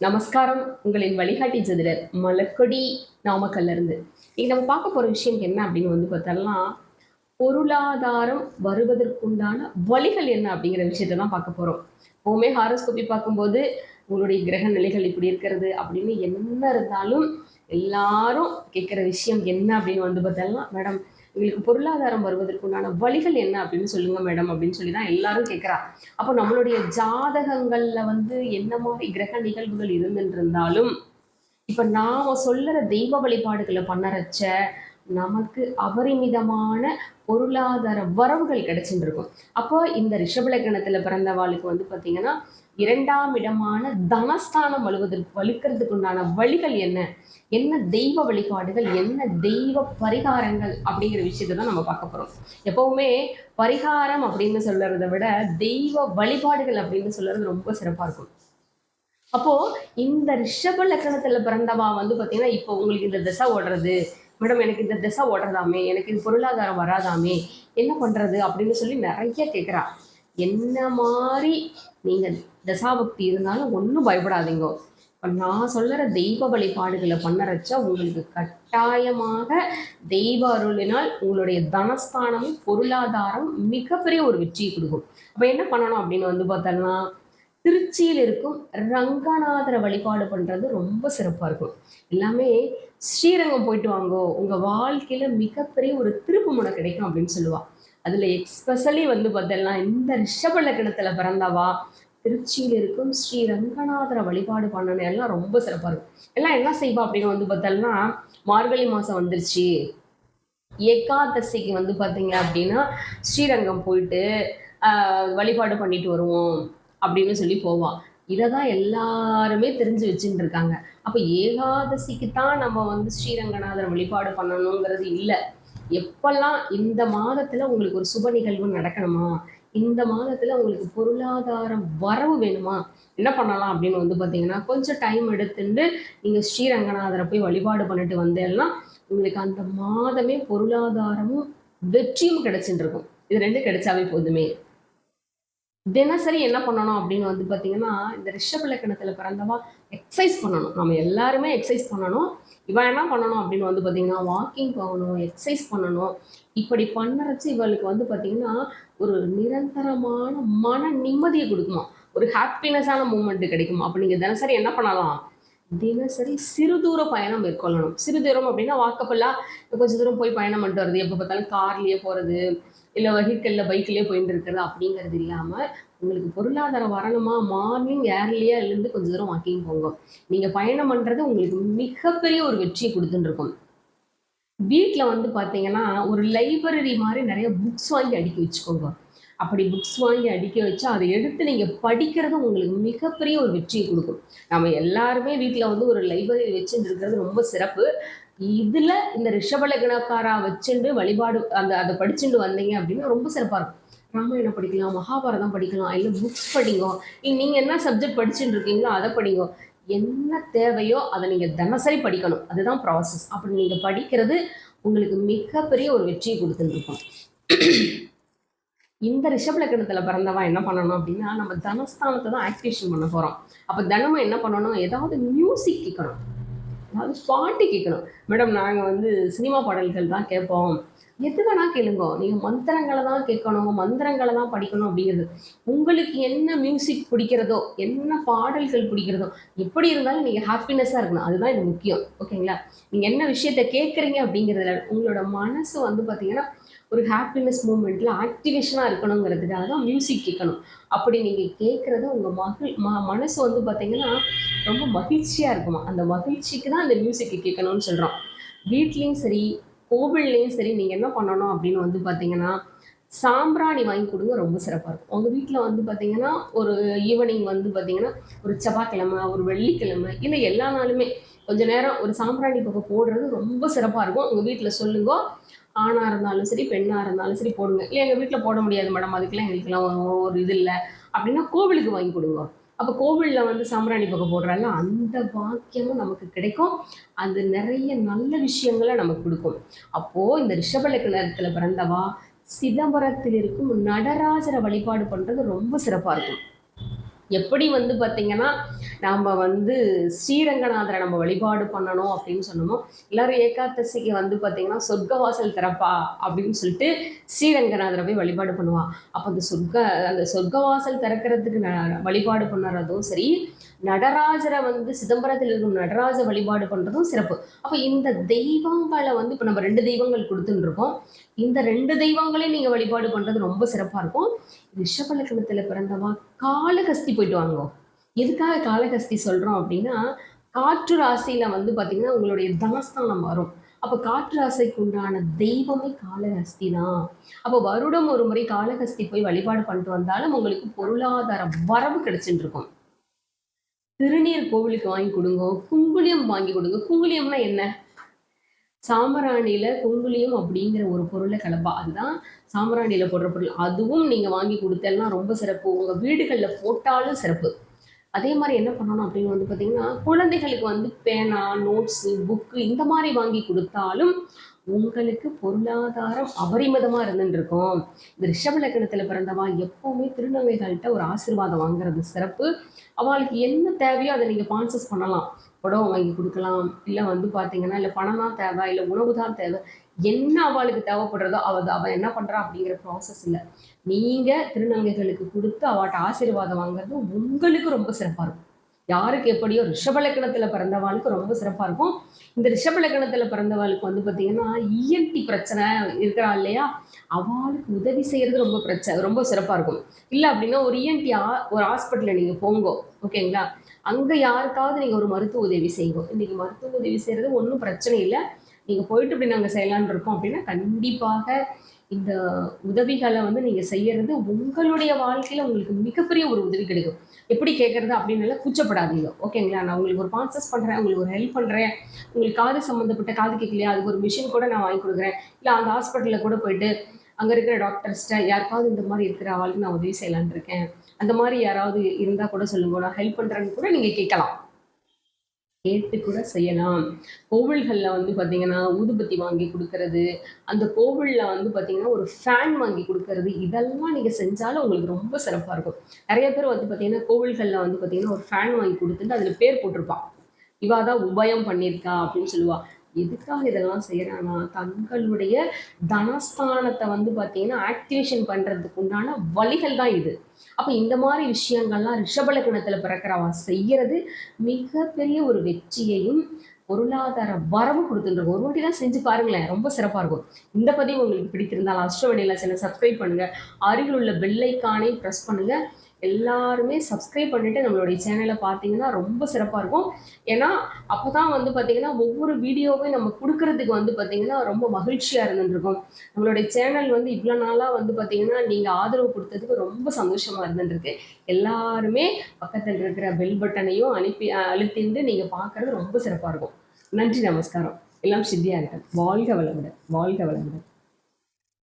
நமஸ்காரம். உங்களின் வழிகாட்டி ஜோதிடர் மலக்கொடி நாமக்கல்ல இருந்து இன்னைக்கு நம்ம பார்க்க போற விஷயம் என்ன அப்படின்னு வந்து பார்த்தோம்னா பொருளாதாரம் வருவதற்குண்டான வழிகள் என்ன அப்படிங்கிற விஷயத்த தான் பார்க்க போறோம். எப்பவுமே ஹாரோஸ்கோபி பார்க்கும்போது உங்களுடைய கிரக நிலைகள் இப்படி இருக்கிறது அப்படின்னு என்ன இருந்தாலும் எல்லாரும் கேட்குற விஷயம் என்ன அப்படின்னு வந்து பார்த்தோம்னா மேடம் எங்களுக்கு பொருளாதாரம் வருவதற்குண்டான வழிகள் என்ன அப்படின்னு சொல்லுங்க மேடம் அப்படின்னு சொல்லி தான் எல்லாரும் கேட்குறா அப்போ நம்மளுடைய ஜாதகங்களில் வந்து என்ன மாதிரி கிரக நிகழ்வுகள் இருந்துருந்தாலும் இப்போ நாம் சொல்லுற தெய்வ வழிபாடுகளை பண்ணறச்ச நமக்கு அபரிமிதமான பொருளாதார வரவுகள் கிடைச்சிட்டு இருக்கும் அப்போ இந்த ரிஷபலக்கணத்தில் பிறந்தவாளுக்கு வந்து பார்த்தீங்கன்னா இரண்டாம் இடமான தனஸ்தானம் வலுவதற்கு வலுக்கிறதுக்கு உண்டான வழிகள் என்ன? என்ன தெய்வ வழிபாடுகள் என்ன தெய்வ பரிகாரங்கள் அப்படிங்கிற விஷயத்தை தான் நம்ம பார்க்க போறோம். எப்பவுமே பரிகாரம் அப்படின்னு சொல்றதை விட தெய்வ வழிபாடுகள் அப்படின்னு சொல்றது ரொம்ப சிறப்பா இருக்கும். அப்போ இந்த ரிஷப லக்கணத்துல பிறந்தவா வந்து பாத்தீங்கன்னா இப்போ உங்களுக்கு இந்த திசை ஓடுறது மேடம் எனக்கு இந்த திசை ஓடுறதாமே எனக்கு இது பொருளாதாரம் வராதாமே என்ன பண்றது? அப்படின்னு சொல்லி நிறைய கேட்குறா என்ன மாதிரி நீங்கள் தசாபக்தி இருந்தாலும் ஒன்றும் பயப்படாதீங்க. இப்போ நான் சொல்கிற தெய்வ வழிபாடுகளை பண்ணறச்சா உங்களுக்கு கட்டாயமாக தெய்வ அருளினால் உங்களுடைய தனஸ்தானம் பொருளாதாரம் மிகப்பெரிய ஒரு வெற்றியை கொடுக்கும். அப்போ என்ன பண்ணணும் அப்படின்னு வந்து பார்த்தோம்னா திருச்சியில் இருக்கும் ரங்கநாதரை வழிபாடு பண்ணுறது ரொம்ப சிறப்பாக இருக்கும். எல்லாமே ஸ்ரீரங்கம் போயிட்டு வாங்கோ. உங்கள் வாழ்க்கையில் மிகப்பெரிய ஒரு திருப்பு முனை கிடைக்கும் அப்படின்னு சொல்லுவா. அதில் எக்ஸ்பெஷலி வந்து பார்த்தோம்னா இந்த ரிஷப லக்கணத்தில் பிறந்தவா திருச்சியில் இருக்கும் ஸ்ரீ ரங்கநாதரை வழிபாடு பண்ணணும். எல்லாம் ரொம்ப சிறப்பாக இருக்கும். எல்லாம் என்ன செய்வா அப்படின்னு வந்து பார்த்தோம்னா மார்கழி மாதம் வந்துருச்சு. ஏகாதசிக்கு வந்து பார்த்தீங்க அப்படின்னா ஸ்ரீரங்கம் போயிட்டு வழிபாடு பண்ணிட்டு வருவோம் அப்படின்னு சொல்லி போவா. இதை தான் எல்லாருமே தெரிஞ்சு வச்சுட்டு இருக்காங்க. அப்போ ஏகாதசிக்கு தான் நம்ம வந்து ஸ்ரீரங்கநாதர் வழிபாடு பண்ணணுங்கிறது இல்லை. எப்பெல்லாம் இந்த மாதத்துல உங்களுக்கு ஒரு சுப நிகழ்வு நடக்கணுமா? இந்த மாதத்துல உங்களுக்கு பொருளாதாரம் வரவு வேணுமா? என்ன பண்ணலாம் அப்படின்னு வந்து பார்த்தீங்கன்னா கொஞ்சம் டைம் எடுத்துட்டு நீங்க ஸ்ரீரங்கநாதரை போய் வழிபாடு பண்ணிட்டு வந்தேன்னா உங்களுக்கு அந்த மாதமே பொருளாதாரமும் வெற்றியும் கிடைச்சிட்டு இருக்கும். இது ரெண்டும் கிடைச்சாவே போதுமே. தினசரி என்ன பண்ணணும் அப்படின்னு வந்து பார்த்தீங்கன்னா இந்த ரிஷப லக்கணத்தில் பிறந்தவா எக்ஸசைஸ் பண்ணணும். நம்ம எல்லாருமே எக்ஸசைஸ் பண்ணணும். இவன் என்ன பண்ணணும் அப்படின்னு வந்து பார்த்தீங்கன்னா வாக்கிங் போகணும் எக்ஸசைஸ் பண்ணணும். இப்படி பண்ணுறச்சு இவளுக்கு வந்து பார்த்தீங்கன்னா ஒரு நிரந்தரமான மன நிம்மதியை கொடுக்குமா. ஒரு ஹாப்பினஸான மூமெண்ட் கிடைக்கும். அப்போ நீங்கள் தினசரி என்ன பண்ணலாம்? தினசரி சிறு தூர பயணம் மேற்கொள்ளணும். சிறு தூரம் அப்படின்னா வாக்கப்பெல்லாம் கொஞ்சம் தூரம் போய் பயணம் பண்ணிட்டு வருது எப்போ பார்த்தாலும் கார்லேயே போகிறது இல்லை வெஹிக்கிளில் பைக்லேயே போயிட்டு இருக்கிறது அப்படிங்கிறது இல்லாமல் உங்களுக்கு பொருளாதாரம் வரணுமா? மார்னிங் ஏர்லியாக எழுந்து கொஞ்சம் தூரம் வாக்கிங் போங்க. நீங்கள் பயணம் பண்ணுறது உங்களுக்கு மிகப்பெரிய ஒரு வெற்றியை கொடுத்துட்டு இருக்கும் வீட்டில் வந்து பார்த்தீங்கன்னா ஒரு லைப்ரரி மாதிரி நிறைய புக்ஸ் வாங்கி அடுக்கி வச்சுக்கோங்க. அப்படி புக்ஸ் வாங்கி அடுக்கி வச்சா அதை எடுத்து நீங்கள் படிக்கிறது உங்களுக்கு மிகப்பெரிய ஒரு வெற்றியை கொடுக்கும். நம்ம எல்லாருமே வீட்டில் வந்து ஒரு லைப்ரரி வச்சுட்டு இருக்கிறது ரொம்ப சிறப்பு. இதில் இந்த ரிஷபலகணக்காரா வச்சுண்டு வழிபாடு அந்த அதை படிச்சுட்டு வந்தீங்க அப்படின்னா ரொம்ப சிறப்பாக இருக்கும். ராமாயணம் படிக்கலாம்? மகாபாரதம் படிக்கலாம். இல்லை புக்ஸ் படிங்க. நீங்க நீங்கள் என்ன சப்ஜெக்ட் படிச்சுட்டு இருக்கீங்களோ அதை படிங்க. என்ன தேவையோ அதை நீங்கள் தினசரி படிக்கணும். அதுதான் ப்ராசஸ் அப்படி நீங்கள் படிக்கிறது உங்களுக்கு மிகப்பெரிய ஒரு வெற்றியை கொடுத்துருக்கும் இந்த ரிஷபலக்கணத்தில் பிறந்தவா என்ன பண்ணணும் அப்படின்னா நம்ம தனஸ்தானத்தை தான் ஆக்டிவேஷன் பண்ண போகிறோம் அப்போ தினமும் என்ன பண்ணணும்? ஏதாவது மியூசிக் கேட்கணும். அதாவது பாட்டு கேட்கணும். மேடம் நாங்கள் வந்து சினிமா பாடல்கள் தான் கேட்போம். எது வேணால் கேளுங்க. நீங்கள் மந்திரங்களை தான் கேட்கணும் மந்திரங்களை தான் படிக்கணும் அப்படிங்கிறது. உங்களுக்கு என்ன மியூசிக் பிடிக்கிறதோ என்ன பாடல்கள் பிடிக்கிறதோ எப்படி இருந்தாலும் நீங்கள் ஹாப்பினஸ்ஸாக இருக்கணும். அதுதான் இது முக்கியம். ஓகேங்களா? நீங்கள் என்ன விஷயத்த கேட்குறீங்க அப்படிங்கிறதுல உங்களோட மனசு வந்து பார்த்தீங்கன்னா ஒரு ஹாப்பினஸ் மூமெண்ட்டில் ஆக்டிவேஷனாக இருக்கணுங்கிறதுக்காக தான் மியூசிக் கேட்கணும். அப்படி நீங்கள் கேட்குறது உங்கள் மகள் ம மனசு வந்து பார்த்தீங்கன்னா ரொம்ப மகிழ்ச்சியாக இருக்குமா? அந்த மகிழ்ச்சிக்கு தான் அந்த மியூசிக்கை கேட்கணும்னு சொல்கிறோம் வீட்லேயும் சரி கோவில்லையும் சரி நீங்கள் என்ன பண்ணணும் அப்படின்னு வந்து பார்த்தீங்கன்னா சாம்பிராணி வாங்கி கொடுங்க ரொம்ப சிறப்பாக இருக்கும். உங்கள் வீட்டில் வந்து பார்த்தீங்கன்னா ஒரு ஈவினிங் வந்து பார்த்தீங்கன்னா ஒரு செவ்வாய்க்கிழமை ஒரு வெள்ளிக்கிழமை இல்லை எல்லா நாளுமே கொஞ்ச நேரம் ஒரு சாம்பிராணி புகை போடுறது ரொம்ப சிறப்பாக இருக்கும். உங்கள் வீட்டில் சொல்லுங்க. ஆணாக இருந்தாலும் சரி பெண்ணாக இருந்தாலும் சரி போடுங்க. இல்லை எங்கள் வீட்டில் போட முடியாது மேடம் அதுக்கெல்லாம் எங்களுக்கெல்லாம் ஒரு- ஒரு இது இல்லை. அப்படின்னா கோவிலுக்கு வாங்கி கொடுங்க. அப்போ கோவிலில் வந்து சாம்பிராணி புகை போடுறாங்க அந்த பாக்கியமும் நமக்கு கிடைக்கும். அது நிறைய நல்ல விஷயங்களை நமக்கு கொடுக்கும். அப்போது இந்த ரிஷபலக்கணத்தில் பிறந்தவா சிதம்பரத்தில் இருக்கும் நடராஜரை வழிபாடு பண்ணுறது ரொம்ப சிறப்பாக இருக்கும். எப்படி வந்து பார்த்தீங்கன்னா நம்ம வந்து ஸ்ரீரங்கநாதரை நம்ம வழிபாடு பண்ணணும் அப்படின்னு சொன்னோமோ எல்லாரும் ஏகாதசிக்கு வந்து பார்த்தீங்கன்னா சொர்க்கவாசல் திறப்பா அப்படின்னு சொல்லிட்டு ஸ்ரீரங்கநாதரை போய் வழிபாடு பண்ணுவான் அப்போ அந்த சொர்க்க அந்த சொர்க்கவாசல் திறக்கிறதுக்கு ந- வழிபாடு பண்ணுறதும் சரி நடராஜரை வந்து சிதம்பரத்தில் இருக்கும் நடராஜ வழிபாடு பண்ணுறதும் சிறப்பு. அப்போ இந்த தெய்வங்களை வந்து இப்போ நம்ம ரெண்டு தெய்வங்கள் கொடுத்துட்டு இருக்கோம் இந்த ரெண்டு தெய்வங்களையும் நீங்கள் வழிபாடு பண்ணுறது ரொம்ப சிறப்பாக இருக்கும். ரிஷபலக்கணத்தில் பிறந்தவா காளகஸ்தி போயிட்டு வாங்கோ. எதுக்காக காளகஸ்தி சொல்கிறோம் அப்படின்னா காற்று ராசியில் வந்து பார்த்திங்கன்னா உங்களுடைய தனஸ்தானம் வரும். அப்போ காற்று ராசிக்கு உண்டான தெய்வமே காளஹஸ்தி தான் அப்போ வருடம் ஒரு முறை காளஹஸ்தி போய் வழிபாடு பண்ணிட்டு வந்தாலும் உங்களுக்கு பொருளாதார வரவு கிடைச்சிட்டு இருக்கும் திருநீர் கோவிலுக்கு வாங்கி கொடுங்க. குங்குளியம் வாங்கி கொடுங்க. குங்குளியம்னா என்ன? சாம்பிராணியில குங்குளியம் அப்படிங்கிற ஒரு பொருளை கலப்பா. அதுதான் சாம்பிராணியில போடுற பொருள். அதுவும் நீங்க வாங்கி கொடுத்தெல்லாம் ரொம்ப சிறப்பு. உங்க வீடுகளில் போட்டாலும் சிறப்பு. அதே மாதிரி என்ன பண்ணணும் அப்படின்னு வந்து பார்த்தீங்கன்னா குழந்தைகளுக்கு வந்து பேனா நோட்ஸு புக்கு இந்த மாதிரி வாங்கி கொடுத்தாலும் உங்களுக்கு பொருளாதாரம் அபரிமிதமாக இருந்துருக்கும் இந்த ரிஷப லக்கணத்தில் பிறந்தவா எப்போவுமே திருநங்கைகள்கிட்ட ஒரு ஆசீர்வாதம் வாங்குறது சிறப்பு. அவளுக்கு என்ன தேவையோ அதை நீங்கள் பான்சஸ் பண்ணலாம். புடவை வாங்கி கொடுக்கலாம் இல்லை வந்து பார்த்தீங்கன்னா இல்லை பணம் தான் தேவை இல்லை உணவு தான் தேவை. என்ன அவளுக்கு தேவைப்படுறதோ அவள் அவள் என்ன பண்ணுறா அப்படிங்கிற ப்ராசஸ் இல்லை. நீங்கள் திருநங்கைகளுக்கு கொடுத்து அவட்ட ஆசீர்வாதம் வாங்குறது உங்களுக்கு ரொம்ப சிறப்பாக இருக்கும். யாருக்கு எப்படியோ ரிஷபலக்கணத்தில் பிறந்தவாளுக்கு ரொம்ப சிறப்பாக இருக்கும். இந்த ரிஷபலக்கணத்தில் பிறந்தவாளுக்கு வந்து பார்த்தீங்கன்னா இஎன்டி பிரச்சனை இருக்கிறா இல்லையா? அவளுக்கு உதவி செய்கிறது ரொம்ப பிரச்சனை ரொம்ப சிறப்பாக இருக்கும். இல்லை அப்படின்னா ஒரு இஎன்டி ஆ ஒரு ஹாஸ்பிட்டலில் நீங்கள் போங்கோ ஓகேங்களா? அங்கே யாருக்காவது நீங்கள் ஒரு மருத்துவ உதவி செய்வோம் இன்றைக்கி மருத்துவ உதவி செய்கிறது ஒன்றும் பிரச்சனை இல்லை. நீங்கள் போயிட்டு இப்படி நாங்கள் செய்யலான்னு இருக்கோம் அப்படின்னா கண்டிப்பாக இந்த உதவிகளை வந்து நீங்கள் செய்யறது உங்களுடைய வாழ்க்கையில் உங்களுக்கு மிகப்பெரிய ஒரு உதவி கிடைக்கும். எப்படி கேட்குறது அப்படின்னு எல்லாம் கூச்சப்படாதீங்க. ஓகேங்களா? நான் உங்களுக்கு ஒரு பான்சஸ் பண்ணுறேன் உங்களுக்கு ஒரு ஹெல்ப் பண்ணுறேன் உங்களுக்கு காது சம்மந்தப்பட்ட காது கேட்கலையா அதுக்கு ஒரு மிஷின் கூட நான் வாங்கி கொடுக்குறேன். இல்லை அந்த ஹாஸ்பிட்டலில் கூட போயிட்டு அங்கே இருக்கிற டாக்டர்ஸ்கிட்ட யாருக்காவது இந்த மாதிரி இருக்கிற ஆளுக்கு நான் உதவி செய்யலான்னு இருக்கேன். அந்த மாதிரி யாராவது இருந்தால் கூட சொல்லுங்க. நான் ஹெல்ப் பண்ணுறேன்னு கூட நீங்கள் கேட்கலாம். கேட்டு கூட செய்யலாம். கோவில்களில் வந்து பாத்தீங்கன்னா ஊதுபத்தி வாங்கி கொடுக்கறது அந்த கோவிலில் வந்து பாத்தீங்கன்னா ஒரு ஃபேன் வாங்கி கொடுக்கறது இதெல்லாம் நீங்கள் செஞ்சாலும் உங்களுக்கு ரொம்ப சிறப்பாக இருக்கும். நிறைய பேர் வந்து பாத்தீங்கன்னா கோவில்களில் வந்து பாத்தீங்கன்னா ஒரு ஃபேன் வாங்கி கொடுத்துட்டு அதில் பேர் போட்டிருப்பான். இவா தான் உபயம் பண்ணியிருக்கா அப்படின்னு சொல்லுவா. எதுக்காக இதெல்லாம் செய்கிறாங்கன்னா தங்களுடைய தனஸ்தானத்தை வந்து பார்த்தீங்கன்னா ஆக்டிவேஷன் பண்ணுறதுக்கு உண்டான வழிகள் தான் இது. அப்போ இந்த மாதிரி விஷயங்கள்லாம் ரிஷபலக்கணத்தில் பிறக்கிறவா செய்யறது மிகப்பெரிய ஒரு வெற்றியையும் பொருளாதார வரவு கொடுத்துருக்கோம் ஒரு வாட்டி தான் செஞ்சு பாருங்களேன் ரொம்ப சிறப்பாக இருக்கும். இந்த பதிவு உங்களுக்கு பிடித்திருந்தால் அஷ்டவணியில் சில சப்ஸ்கிரைப் பண்ணுங்கள் அருகில் உள்ள பெல்லைக்கானே ப்ரெஸ் பண்ணுங்கள் எல்லாருமே சப்ஸ்கிரைப் பண்ணிவிட்டு நம்மளுடைய சேனலை பார்த்தீங்கன்னா ரொம்ப சிறப்பாக இருக்கும். ஏன்னா அப்போ தான் வந்து பார்த்தீங்கன்னா ஒவ்வொரு வீடியோவையும் நம்ம கொடுக்கறதுக்கு வந்து பார்த்தீங்கன்னா ரொம்ப மகிழ்ச்சியாக இருந்துருக்கும். நம்மளுடைய சேனல் வந்து இவ்வளோ நாளாக வந்து பார்த்தீங்கன்னா நீங்கள் ஆதரவு கொடுத்ததுக்கு ரொம்ப சந்தோஷமாக இருந்துருக்கு எல்லாருமே பக்கத்தில் இருக்கிற பெல் பட்டனையும் அனுப்பி அழுத்திட்டு நீங்கள் பார்க்குறது ரொம்ப சிறப்பாக இருக்கும். நன்றி நமஸ்காரம். எல்லாம் சித்தியாக இருக்கட்டும் வாழ்க வளமுடன். வாழ்க வளமுடன்.